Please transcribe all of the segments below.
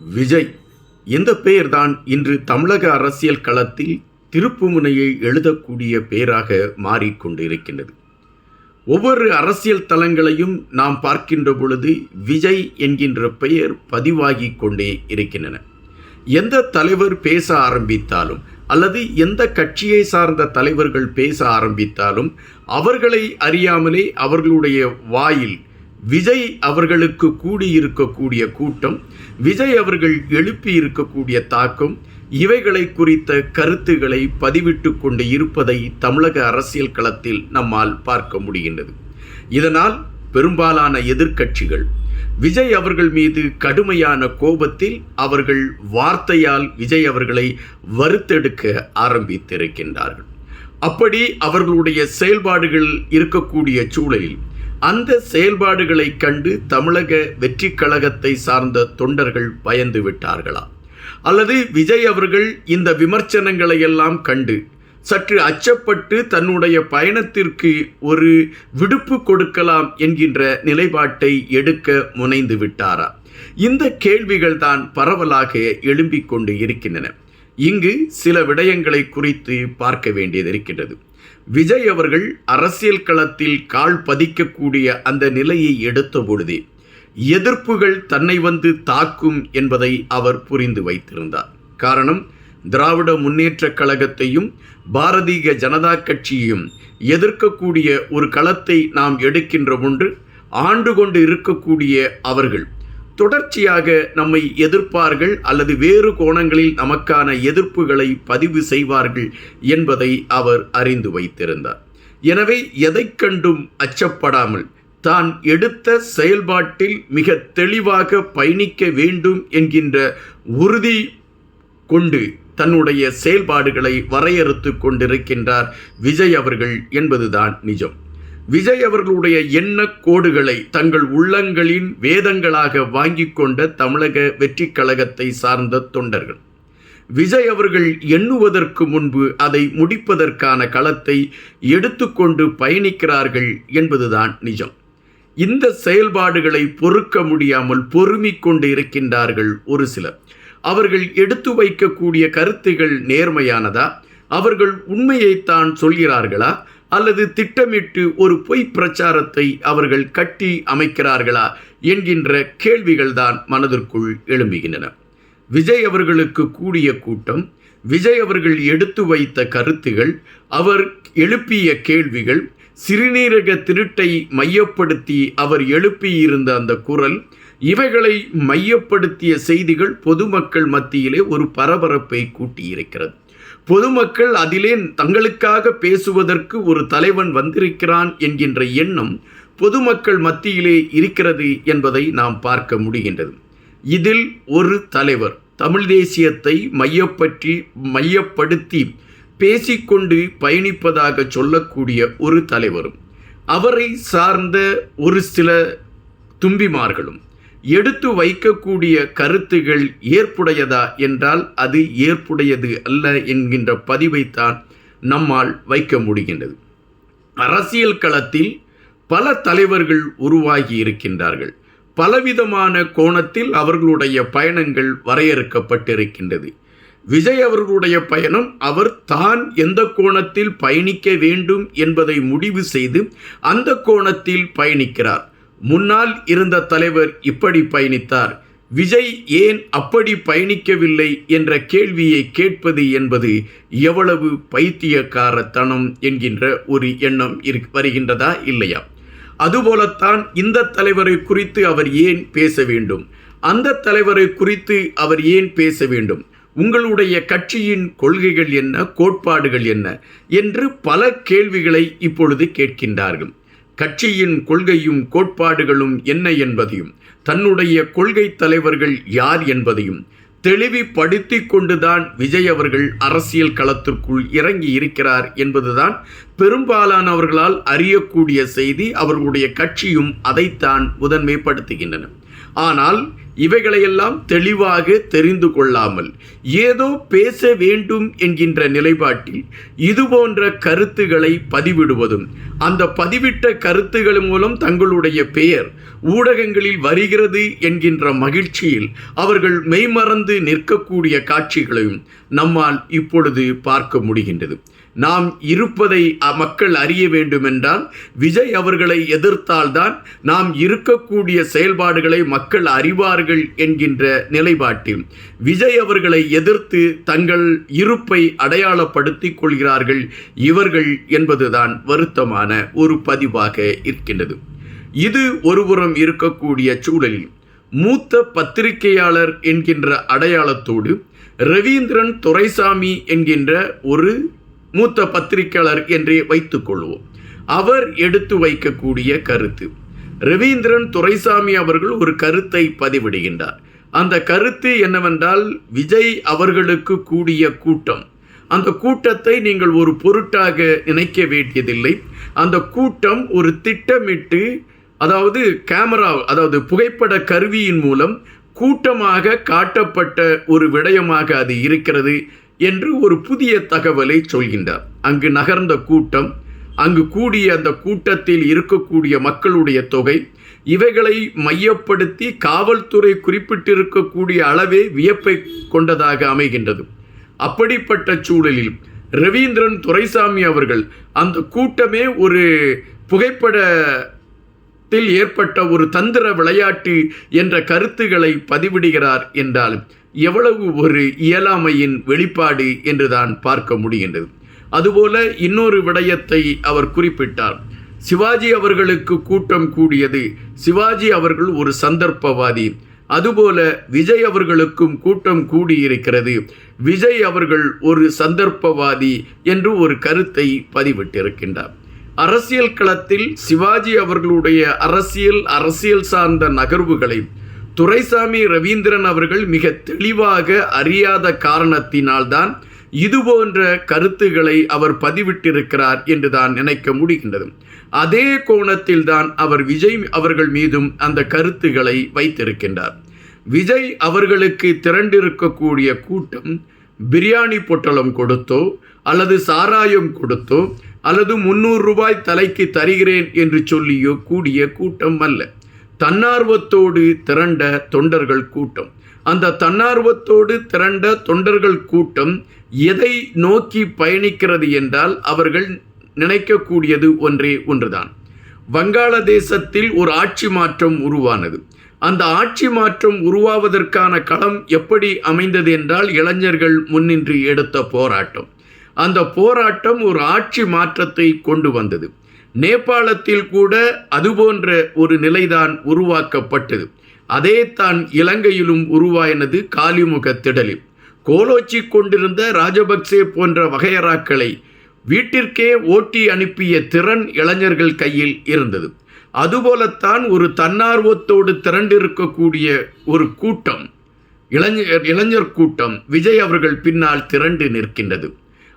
விஜய். இந்த பெயர்தான் இன்று தமிழக அரசியல் களத்தில் திருப்புமுனையை எழுதக்கூடிய பெயராக மாறிக்கொண்டிருக்கின்றது. ஒவ்வொரு அரசியல் தளங்களையும் நாம் பார்க்கின்ற பொழுது விஜய் என்கின்ற பெயர் பதிவாகி கொண்டே இருக்கின்றன. எந்த தலைவர் பேச ஆரம்பித்தாலும் அல்லது எந்த கட்சியை சார்ந்த தலைவர்கள் பேச ஆரம்பித்தாலும் அவர்களை அறியாமலே அவர்களுடைய வாயில் விஜய் அவர்களுக்கு கூடியிருக்கக்கூடிய கூட்டம் விஜய் அவர்கள் எழுப்பி இருக்கக்கூடிய தாக்கம் இவைகளை குறித்த கருத்துக்களை பதிவிட்டு கொண்டு இருப்பதை தமிழக அரசியல் களத்தில் நம்மால் பார்க்க முடிகின்றது. இதனால் பெரும்பாலான எதிர்க்கட்சிகள் விஜய் அவர்கள் மீது கடுமையான கோபத்தில் அவர்கள் வார்த்தையால் விஜய் அவர்களை வறுத்தெடுக்க ஆரம்பித்திருக்கின்றார்கள். அப்படி அவர்களுடைய செயல்பாடுகள் இருக்கக்கூடிய சூழலில் அந்த செயல்பாடுகளை கண்டு தமிழக வெற்றி கழகத்தை சார்ந்த தொண்டர்கள் பயந்து விட்டார்களா? அல்லது விஜய் அவர்கள் இந்த விமர்சனங்களை எல்லாம் கண்டு சற்று அச்சப்பட்டு தன்னுடைய பயணத்திற்கு ஒரு விடுப்பு கொடுக்கலாம் என்கின்ற நிலைப்பாட்டை எடுக்க முனைந்து விட்டாரா? இந்த கேள்விகள் தான் பரவலாக எழும்பிக் கொண்டு இருக்கின்றன. இங்கு சில விடயங்களை குறித்து பார்க்க வேண்டியது இருக்கின்றது. விஜய் அவர்கள் அரசியல் களத்தில் கால் பதிக்கக்கூடிய அந்த நிலையை எடுத்த பொழுதே எதிர்ப்புகள் தன்னை வந்து தாக்கும் என்பதை அவர் புரிந்து வைத்திருந்தார். காரணம் திராவிட முன்னேற்றக் கழகத்தையும் பாரதிய ஜனதா கட்சியையும் எதிர்க்கக்கூடிய ஒரு களத்தை நாம் எடுக்கின்ற ஒன்று ஆண்டு கொண்டு இருக்கக்கூடிய அவர்கள். தொடர்ச்சியாக நம்மை எதிர்ப்பார்கள் அல்லது வேறு கோணங்களில் நமக்கான எதிர்ப்புகளை பதிவு செய்வார்கள் என்பதை அவர் அறிந்து வைத்திருந்தார். எனவே எதை கண்டும் அச்சப்படாமல் தான் எடுத்த செயல்பாட்டில் மிக தெளிவாக பயணிக்க வேண்டும் என்கின்ற உறுதி கொண்டு தன்னுடைய செயல்பாடுகளை வரையறுத்து கொண்டிருக்கின்றார் விஜய் அவர்கள் என்பதுதான் நிஜம். விஜய் அவர்களுடைய எண்ண கோடுகளை தங்கள் உள்ளங்களின் வேதங்களாக வாங்கி கொண்ட தமிழக வெற்றி கழகத்தை சார்ந்த தொண்டர்கள். விஜய் அவர்கள் எண்ணுவதற்கு முன்பு அதை முடிப்பதற்கான களத்தை எடுத்துக்கொண்டு பயணிக்கிறார்கள் என்பதுதான் நிஜம். இந்த செயல்பாடுகளை பொறுக்க முடியாமல் பொறுமிக் கொண்டு இருக்கின்றார்கள் ஒரு சிலர். அவர்கள் எடுத்து வைக்கக்கூடிய கருத்துகள் நேர்மையானதா? அவர்கள் உண்மையைத்தான் சொல்கிறார்களா? அல்லது திட்டமிட்டு ஒரு பொய் பிரச்சாரத்தை அவர்கள் கட்டி அமைக்கிறார்களா என்கின்ற கேள்விகள்தான் மனதிற்குள் எழும்புகின்றன. விஜய் அவர்களுக்கு கூடிய கூட்டம் விஜய் அவர்கள் எடுத்து வைத்த கருத்துகள் அவர் எழுப்பிய கேள்விகள் சிறுநீரக திருட்டை மையப்படுத்தி அவர் எழுப்பியிருந்த அந்த குரல் இவைகளை மையப்படுத்திய செய்திகள் பொதுமக்கள் மத்தியிலே ஒரு பரபரப்பை கூட்டியிருக்கிறது. பொதுமக்கள் அதிலே தங்களுக்காக பேசுவதற்கு ஒரு தலைவன் வந்திருக்கிறான் என்கின்ற எண்ணம் பொதுமக்கள் மத்தியிலே இருக்கிறது என்பதை நாம் பார்க்க முடிகின்றது. இதில் ஒரு தலைவர் தமிழ் தேசியத்தை மையப்பற்றி மையப்படுத்தி பேசிக்கொண்டு பயணிப்பதாக சொல்லக்கூடிய ஒரு தலைவரும் அவரை சார்ந்த ஒரு சில தும்பிமார்களும் எடுத்து வைக்கக்கூடிய கருத்துகள் ஏற்புடையதா என்றால் அது ஏற்புடையது அல்ல என்கின்ற பதிவைத்தான் நம்மால் வைக்க முடிகின்றது. அரசியல் களத்தில் பல தலைவர்கள் உருவாகி இருக்கின்றார்கள். பலவிதமான கோணத்தில் அவர்களுடைய பயணங்கள் வரையறுக்கப்பட்டிருக்கின்றது. விஜய் அவர்களுடைய பயணம் அவர் தான் எந்த கோணத்தில் பயணிக்க வேண்டும் என்பதை முடிவு செய்து அந்த கோணத்தில் பயணிக்கிறார். முன்னால் இருந்த தலைவர் இப்படி பயணித்தார். விஜய் ஏன் அப்படி பயணிக்கவில்லை என்ற கேள்வியை கேட்பது என்பது எவ்வளவு பைத்தியக்காரத்தனம் என்கின்ற ஒரு எண்ணம் இரு வருகின்றதா இல்லையா? அதுபோலத்தான் இந்த தலைவரை குறித்து அவர் ஏன் பேச வேண்டும்? அந்த தலைவரை குறித்து அவர் ஏன் பேச வேண்டும்? உங்களுடைய கட்சியின் கொள்கைகள் என்ன? கோட்பாடுகள் என்ன? என்று பல கேள்விகளை இப்பொழுது கேட்கின்றார்கள். கட்சியின் கொள்கையும் கோட்பாடுகளும் என்ன என்பதையும் தன்னுடைய கொள்கை தலைவர்கள் யார் என்பதையும் தெளிவுபடுத்தி கொண்டுதான் விஜய் அவர்கள் அரசியல் களத்திற்குள் இறங்கி இருக்கிறார் என்பதுதான் பெரும்பாலானவர்களால் அறியக்கூடிய செய்தி. அவர்களுடைய கட்சியும் அதைத்தான் முதன்மைப்படுத்துகின்றன. ஆனால் இவைகளையெல்லாம் தெளிவாக தெரிந்து கொள்ளாமல் ஏதோ பேச வேண்டும் என்கின்ற நிலைப்பாட்டில் இதுபோன்ற கருத்துக்களை பதிவிடுவதும் அந்த பதிவிட்ட கருத்துகள் மூலம் தங்களுடைய பெயர் ஊடகங்களில் வருகிறது என்கின்ற மகிழ்ச்சியில் அவர்கள் மெய்மறந்து நிற்கக்கூடிய காட்சிகளையும் நம்மால் இப்பொழுது பார்க்க முடிகின்றது. நாம் இருப்பதை அ- மக்கள் அறிய வேண்டுமென்றால் விஜய் அவர்களை எதிர்த்தால்தான் நாம் இருக்கக்கூடிய செயல்பாடுகளை மக்கள் அறிவார்கள் என்கின்ற நிலைப்பாட்டில் விஜய் அவர்களை எதிர்த்து தங்கள் இருப்பை அடையாளப்படுத்திக் கொள்கிறார்கள் இவர்கள் என்பதுதான் வருத்தமான ஒரு பதிவாக இருக்கின்றது. இது ஒருபுறம் இருக்கக்கூடிய சூழலில் மூத்த பத்திரிகையாளர் என்கின்ற அடையாளத்தோடு ரவீந்திரன் துரைசாமி என்கின்ற ஒரு மூத்த பத்திரிகையாளர் என்றே வைத்துக் கொள்வோம் அவர் எடுத்து வைக்கக்கூடிய கருத்து. ரவீந்திரன் துரைசாமி அவர்கள் ஒரு கருத்தை பதிவிடுகின்றார். அந்த கருத்து என்னவென்றால் விஜய் அவர்களுக்கு கூடிய கூட்டம். அந்த கூட்டத்தை நீங்கள் ஒரு பொருட்டாக நினைக்க வேண்டியதில்லை. அந்த கூட்டம் ஒரு திட்டமிட்டு அதாவது கேமரா அதாவது புகைப்பட கருவியின் மூலம் கூட்டமாக காட்டப்பட்ட ஒரு விடயமாக அது இருக்கிறது. என்று ஒரு புதிய தகவலை சொல்கின்றார். அங்கு நகர்ந்த கூட்டம் அங்கு கூடிய அந்த கூட்டத்தில் இருக்கக்கூடிய மக்களுடைய தொகை இவைகளை மையப்படுத்தி காவல்துறை குறிப்பிட்டிருக்கக்கூடிய அளவே வியப்பை கொண்டதாக அமைகின்றது. அப்படிப்பட்ட சூழலில் ரவீந்திரன் துரைசாமி அவர்கள் அந்த கூட்டமே ஒரு புகைப்படத்தில் ஏற்பட்ட ஒரு தந்திர விளையாட்டு என்ற கருத்துக்களை பதிவிடுகிறார் என்றாலும் எவ்வளவு ஒரு இயலாமையின் வெளிப்பாடு என்றுதான் பார்க்க முடிகின்றது. அதுபோல இன்னொரு விடயத்தை அவர் குறிப்பிட்டார். சிவாஜி அவர்களுக்கு கூட்டம் கூடியது சிவாஜி அவர்கள் ஒரு சந்தர்ப்பவாதி. அதுபோல விஜய் அவர்களுக்கும் கூட்டம் கூடியிருக்கிறது. விஜய் அவர்கள் ஒரு சந்தர்ப்பவாதி என்று ஒரு கருத்தை பதிவிட்டிருக்கின்றார். அரசியல் களத்தில் சிவாஜி அவர்களுடைய அரசியல் அரசியல் சார்ந்த நகர்வுகளை துரைசாமி ரவீந்திரன் அவர்கள் மிக தெளிவாக அறியாத காரணத்தினால்தான் இதுபோன்ற கருத்துக்களை அவர் பதிவிட்டிருக்கிறார் என்று தான் நினைக்க முடிகின்றது. அதே கோணத்தில் தான் அவர் விஜய் அவர்கள் மீதும் அந்த கருத்துக்களை வைத்திருக்கின்றார். விஜய் அவர்களுக்கு திரண்டிருக்கக்கூடிய கூட்டம் பிரியாணி பொட்டலம் கொடுத்தோ அல்லது சாராயம் கொடுத்தோ அல்லது முந்நூறு ரூபாய் தலைக்கு தருகிறேன் என்று சொல்லியோ கூடிய கூட்டம் அல்ல. தன்னார்வத்தோடு திரண்ட தொண்டர்கள் கூட்டம். அந்த தன்னார்வத்தோடு திரண்ட தொண்டர்கள் கூட்டம் எதை நோக்கி பயணிக்கிறது என்றால் அவர்கள் நினைக்கக்கூடியது ஒன்றே ஒன்றுதான். வங்காளதேசத்தில் ஒரு ஆட்சி மாற்றம் உருவானது. அந்த ஆட்சி மாற்றம் உருவாவதற்கான களம் எப்படி அமைந்தது என்றால் இளைஞர்கள் முன்னின்று எடுத்த போராட்டம். அந்த போராட்டம் ஒரு ஆட்சி மாற்றத்தை கொண்டு வந்தது. நேபாளத்தில் கூட அதுபோன்ற ஒரு நிலைதான் உருவாக்கப்பட்டது. அதே தான் இலங்கையிலும் உருவாயினது காலிமுக திடலில். கோலோச்சி கொண்டிருந்த ராஜபக்சே போன்ற வகையறாக்களை வீட்டிற்கே ஓட்டி அனுப்பிய திறன் இளைஞர்கள் கையில் இருந்தது. அதுபோலத்தான் ஒரு தன்னார்வத்தோடு திரண்டிருக்கக்கூடிய ஒரு கூட்டம் இளைஞர் இளைஞர் கூட்டம் விஜய் அவர்கள் பின்னால் திரண்டு நிற்கின்றது.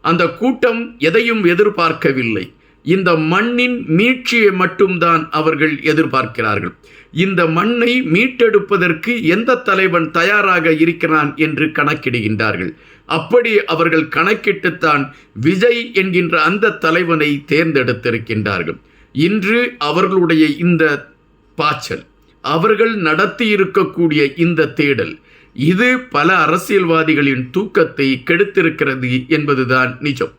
அந்த கூட்டம் எதையும் எதிர்பார்க்கவில்லை. இந்த மண்ணின் மீட்சியை மட்டும்தான் அவர்கள் எதிர்பார்க்கிறார்கள். இந்த மண்ணை மீட்டெடுப்பதற்கு எந்த தலைவன் தயாராக இருக்கிறான் என்று கணக்கிடுகின்றார்கள். அப்படி அவர்கள் கணக்கிட்டுத்தான் விஜய் என்கின்ற அந்த தலைவனை தேர்ந்தெடுத்திருக்கின்றார்கள். இன்று அவர்களுடைய இந்த பாய்ச்சல் அவர்கள் நடத்தி இருக்கக்கூடிய இந்த தேடல் இது பல அரசியல்வாதிகளின் தூக்கத்தை கெடுத்திருக்கிறது என்பதுதான் நிஜம்.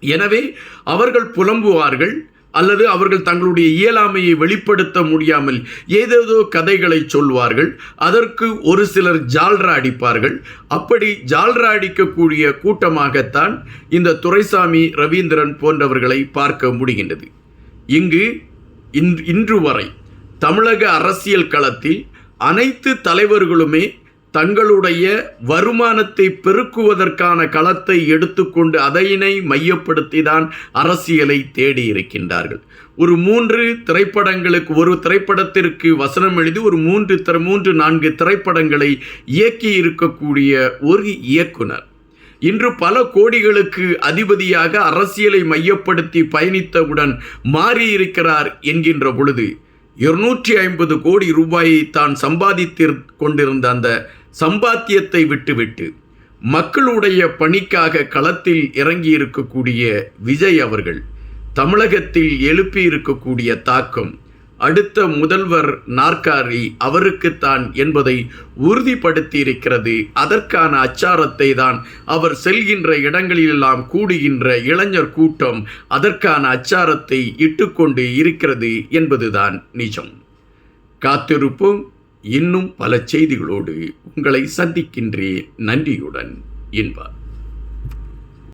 எனவே அவர்கள் புலம்புவார்கள் அல்லது அவர்கள் தங்களுடைய இயலாமையை வெளிப்படுத்த முடியாமல் ஏதேதோ கதைகளை சொல்வார்கள். அதற்கு ஒரு சிலர் ஜால்ரா அடிப்பார்கள். அப்படி ஜால்ரா அடிக்கக்கூடிய கூட்டமாகத்தான் இந்த துரைசாமி ரவீந்திரன் போன்றவர்களை பார்க்க முடிகின்றது. இங்கு இன்- இன்று வரை தமிழக அரசியல் களத்தில் அனைத்து தலைவர்களுமே தங்களுடைய வருமானத்தை பெருக்குவதற்கான களத்தை எடுத்துக்கொண்டு அதையினை மையப்படுத்தி தான் அரசியலை தேடி இருக்கின்றார்கள். ஒரு மூன்று திரைப்படங்களுக்கு ஒரு திரைப்படத்திற்கு வசனம் எழுதி ஒரு மூன்று திரை மூன்று நான்கு திரைப்படங்களை இயக்கி இருக்கக்கூடிய ஒரு இயக்குனர். இன்று பல கோடிகளுக்கு அதிபதியாக அரசியலை மையப்படுத்தி பயணித்தவுடன் மாறியிருக்கிறார் என்கின்ற பொழுது இருநூற்றி ஐம்பது கோடி ரூபாயை தான் சம்பாதித்து கொண்டிருந்த அந்த சம்பாத்தியத்தை விட்டுவிட்டு மக்களுடைய பணிக்காக களத்தில் இறங்கி இருக்கக்கூடிய விஜய் அவர்கள் தமிழகத்தில் எழுப்பியிருக்கக்கூடிய தாக்கம் அடுத்த முதல்வர் நாற்காரி அவருக்குத்தான் என்பதை உறுதிப்படுத்தியிருக்கிறது. அதற்கான அச்சாரத்தை தான் அவர் செல்கின்ற இடங்களிலெல்லாம் கூடுகின்ற இளைஞர் கூட்டம் அதற்கான அச்சாரத்தை இட்டுக்கொண்டு இருக்கிறது என்பதுதான் நிஜம். காத்திருப்போம். இன்னும் பல செய்திகளோடு உங்களை சந்திக்கின்றேன். நன்றியுடன் என்பார்